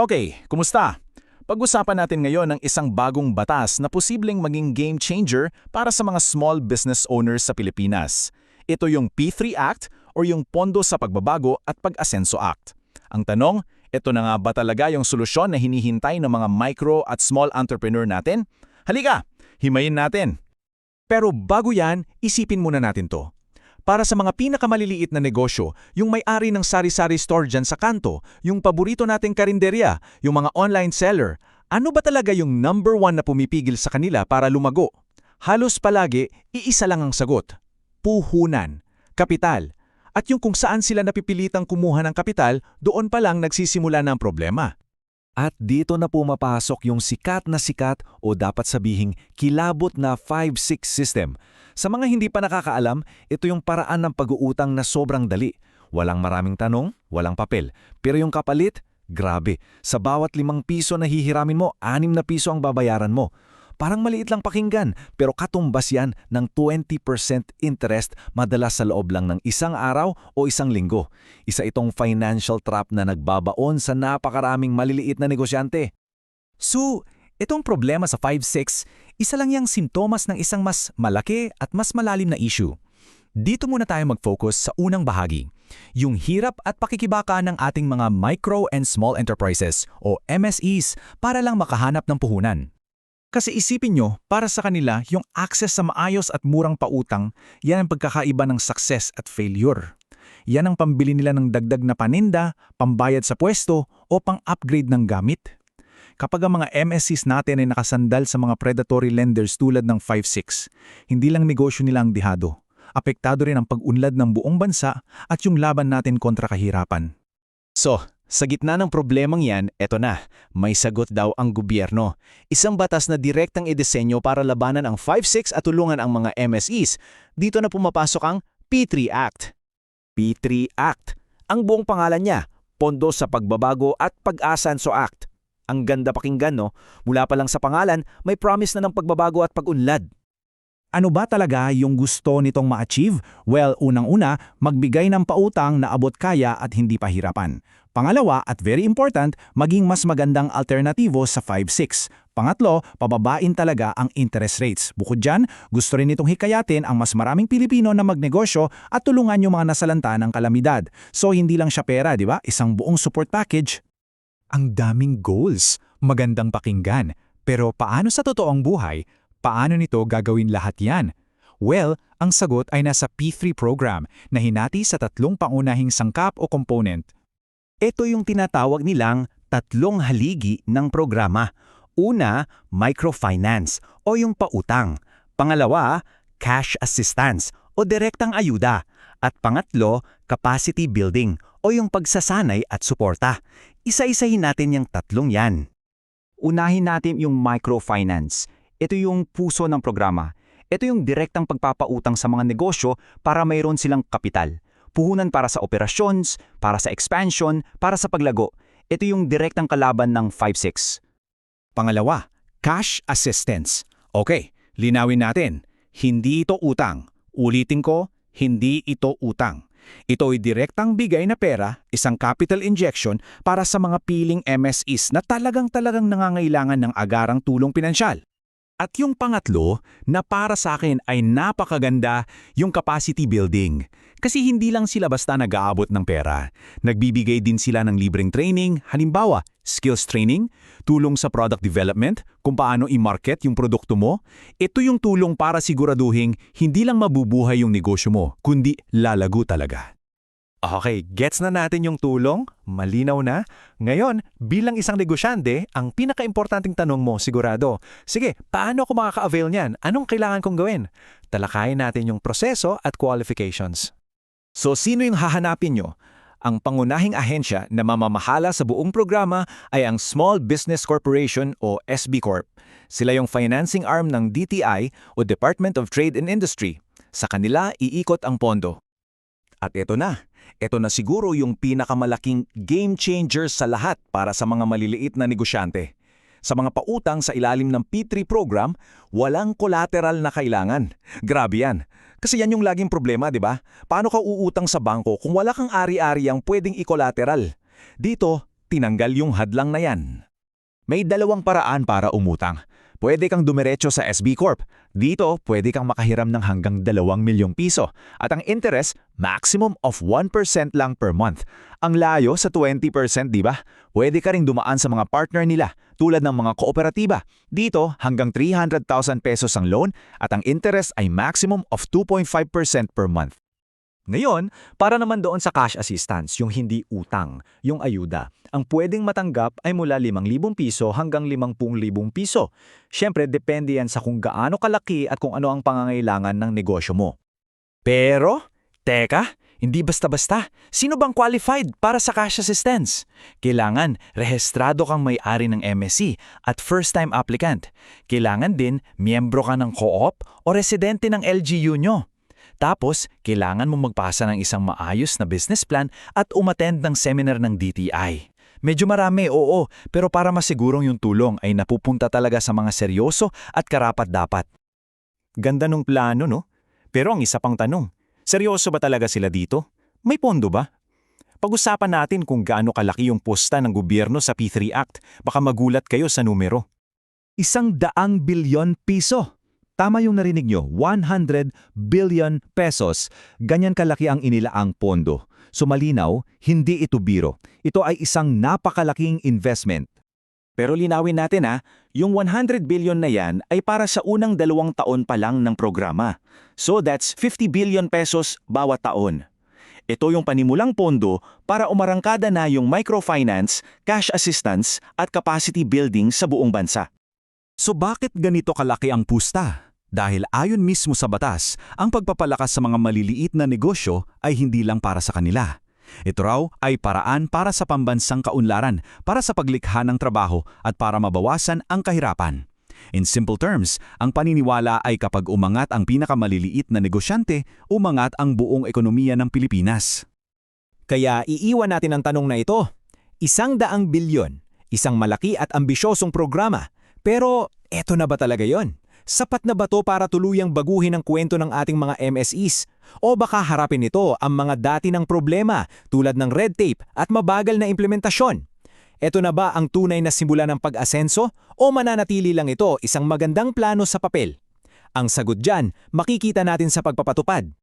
Okay, kumusta? Pag-usapan natin ngayon ang isang bagong batas na posibleng maging game changer para sa mga small business owners sa Pilipinas. Ito yung P3 Act o yung Pondo sa Pagbabago at Pag-Asenso Act. Ang tanong, ito na nga ba talaga yung solusyon na hinihintay ng mga micro at small entrepreneur natin? Halika, himayin natin. Pero bago yan, isipin muna natin to. Para sa mga pinakamaliliit na negosyo, yung may-ari ng sari-sari store dyan sa kanto, yung paborito nating karinderya, yung mga online seller, ano ba talaga yung number one na pumipigil sa kanila para lumago? Halos palagi, iisa lang ang sagot. Puhunan, kapital. At yung kung saan sila napipilitang kumuha ng kapital, doon pa lang nagsisimula ng problema. At dito na pumapasok yung sikat na sikat o dapat sabihing kilabot na 5-6 system. Sa mga hindi pa nakakaalam, ito yung paraan ng pag-uutang na sobrang dali. Walang maraming tanong, walang papel. Pero yung kapalit, grabe. Sa bawat limang piso na hihiramin mo, anim na piso ang babayaran mo. Parang maliit lang pakinggan, pero katumbas yan ng 20% interest madalas sa loob lang ng isang araw o isang linggo. Isa itong financial trap na nagbabaon sa napakaraming maliliit na negosyante. So, itong problema sa 5-6, isa lang yung sintomas ng isang mas malaki at mas malalim na issue. Dito muna tayo mag-focus sa unang bahagi, yung hirap at pakikibaka ng ating mga micro and small enterprises o MSEs para lang makahanap ng puhunan. Kasi isipin nyo, para sa kanila, yung access sa maayos at murang pautang, yan ang pagkakaiba ng success at failure. Yan ang pambili nila ng dagdag na paninda, pambayad sa pwesto, o pang-upgrade ng gamit. Kapag ang mga MSCs natin ay nakasandal sa mga predatory lenders tulad ng 5-6, hindi lang negosyo nila ang dihado. Apektado rin ang pag-unlad ng buong bansa at yung laban natin kontra kahirapan. So, sa gitna ng problemang yan, eto na, may sagot daw ang gobyerno. Isang batas na direktang idesenyo para labanan ang 5-6 at tulungan ang mga MSEs. Dito na pumapasok ang P3 Act. P3 Act. Ang buong pangalan niya, Pondo sa Pagbabago at Pag-asanso Act. Ang ganda pakinggan no, mula pa lang sa pangalan, may promise na ng pagbabago at pag-unlad. Ano ba talaga yung gusto nitong ma-achieve? Well, unang-una, magbigay ng pautang na abot kaya at hindi pahirapan. Pangalawa, at very important, maging mas magandang alternatibo sa 5-6. Pangatlo, pababain talaga ang interest rates. Bukod dyan, gusto rin nitong hikayatin ang mas maraming Pilipino na magnegosyo at tulungan yung mga nasalanta ng kalamidad. So hindi lang siya pera, di ba? Isang buong support package. Ang daming goals. Magandang pakinggan. Pero paano sa totoong buhay? Paano nito gagawin lahat yan? Well, ang sagot ay nasa P3 program na hinati sa tatlong pangunahing sangkap o component. Ito yung tinatawag nilang tatlong haligi ng programa. Una, microfinance o yung pautang. Pangalawa, cash assistance o direktang ayuda. At pangatlo, capacity building o yung pagsasanay at suporta. Isa-isahin natin yung tatlong yan. Unahin natin yung microfinance. Ito yung puso ng programa. Ito yung direktang pagpapautang sa mga negosyo para mayroon silang kapital. Puhunan para sa operations, para sa expansion, para sa paglago. Ito yung direktang kalaban ng 5-6. Pangalawa, cash assistance. Okay, linawin natin. Hindi ito utang. Ulitin ko, hindi ito utang. Ito ay direktang bigay na pera, isang capital injection para sa mga piling MSEs na talagang-talagang nangangailangan ng agarang tulong pinansyal. At yung pangatlo, na para sa akin ay napakaganda, yung capacity building. Kasi hindi lang sila basta nag-aabot ng pera. Nagbibigay din sila ng libreng training, halimbawa, skills training, tulong sa product development, kung paano i-market yung produkto mo. Ito yung tulong para siguraduhin hindi lang mabubuhay yung negosyo mo, kundi lalago talaga. Okay, gets na natin yung tulong? Malinaw na? Ngayon, bilang isang negosyante, ang pinaka-importanting tanong mo sigurado, sige, paano ako makaka-avail niyan? Anong kailangan kong gawin? Talakayin natin yung proseso at qualifications. So sino yung hahanapin nyo? Ang pangunahing ahensya na mamamahala sa buong programa ay ang Small Business Corporation o SB Corp. Sila yung financing arm ng DTI o Department of Trade and Industry. Sa kanila, iikot ang pondo. At ito na, ito na siguro yung pinakamalaking game changer sa lahat para sa mga maliliit na negosyante. Sa mga pautang sa ilalim ng P3 program, walang collateral na kailangan. Grabe yan. Kasi yan yung laging problema, di ba? Paano ka uutang sa bangko kung wala kang ari-ari ang pwedeng i-collateral? Dito, tinanggal yung hadlang na yan. May dalawang paraan para umutang. Pwede kang dumiretso sa SB Corp. Dito, pwede kang makahiram ng hanggang 2 milyong piso. At ang interest, maximum of 1% lang per month. Ang layo sa 20%, di ba? Pwede ka ring dumaan sa mga partner nila, tulad ng mga kooperatiba. Dito, hanggang 300,000 pesos ang loan at ang interest ay maximum of 2.5% per month. Ngayon, para naman doon sa cash assistance, yung hindi utang, yung ayuda, ang pwedeng matanggap ay mula 5,000 piso hanggang 50,000 piso. Siyempre, depende yan sa kung gaano kalaki at kung ano ang pangangailangan ng negosyo mo. Pero, teka, hindi basta-basta. Sino bang qualified para sa cash assistance? Kailangan, rehistrado kang may-ari ng MSC at first-time applicant. Kailangan din, miyembro ka ng co-op o residente ng LGU nyo. Tapos, kailangan mo magpasa ng isang maayos na business plan at umattend ng seminar ng DTI. Medyo marami, oo, pero para masigurong yung tulong ay napupunta talaga sa mga seryoso at karapat-dapat. Ganda nung plano, no? Pero ang isa pang tanong, seryoso ba talaga sila dito? May pondo ba? Pag-usapan natin kung gaano kalaki yung posta ng gobyerno sa P3 Act. Baka magulat kayo sa numero. Isang daang bilyon piso. Tama yung narinig nyo, 100 billion pesos. Ganyan kalaki ang inilaang pondo. So malinaw, hindi ito biro. Ito ay isang napakalaking investment. Pero linawin natin ha, yung 100 billion na yan ay para sa unang dalawang taon pa lang ng programa. So that's 50 billion pesos bawat taon. Ito yung panimulang pondo para umarangkada na yung microfinance, cash assistance at capacity building sa buong bansa. So bakit ganito kalaki ang pusta? Dahil ayon mismo sa batas, ang pagpapalakas sa mga maliliit na negosyo ay hindi lang para sa kanila. Ito raw ay paraan para sa pambansang kaunlaran, para sa paglikha ng trabaho at para mabawasan ang kahirapan. In simple terms, ang paniniwala ay kapag umangat ang pinakamaliliit na negosyante, umangat ang buong ekonomiya ng Pilipinas. Kaya iiwan natin ang tanong na ito. Isang daang bilyon, isang malaki at ambisyosong programa. Pero eto na ba talaga yon? Sapat na ba to para tuluyang baguhin ang kwento ng ating mga MSEs? O baka harapin nito ang mga dati ng problema tulad ng red tape at mabagal na implementasyon? Ito na ba ang tunay na simula ng pag-asenso o mananatili lang ito isang magandang plano sa papel? Ang sagot dyan, makikita natin sa pagpapatupad.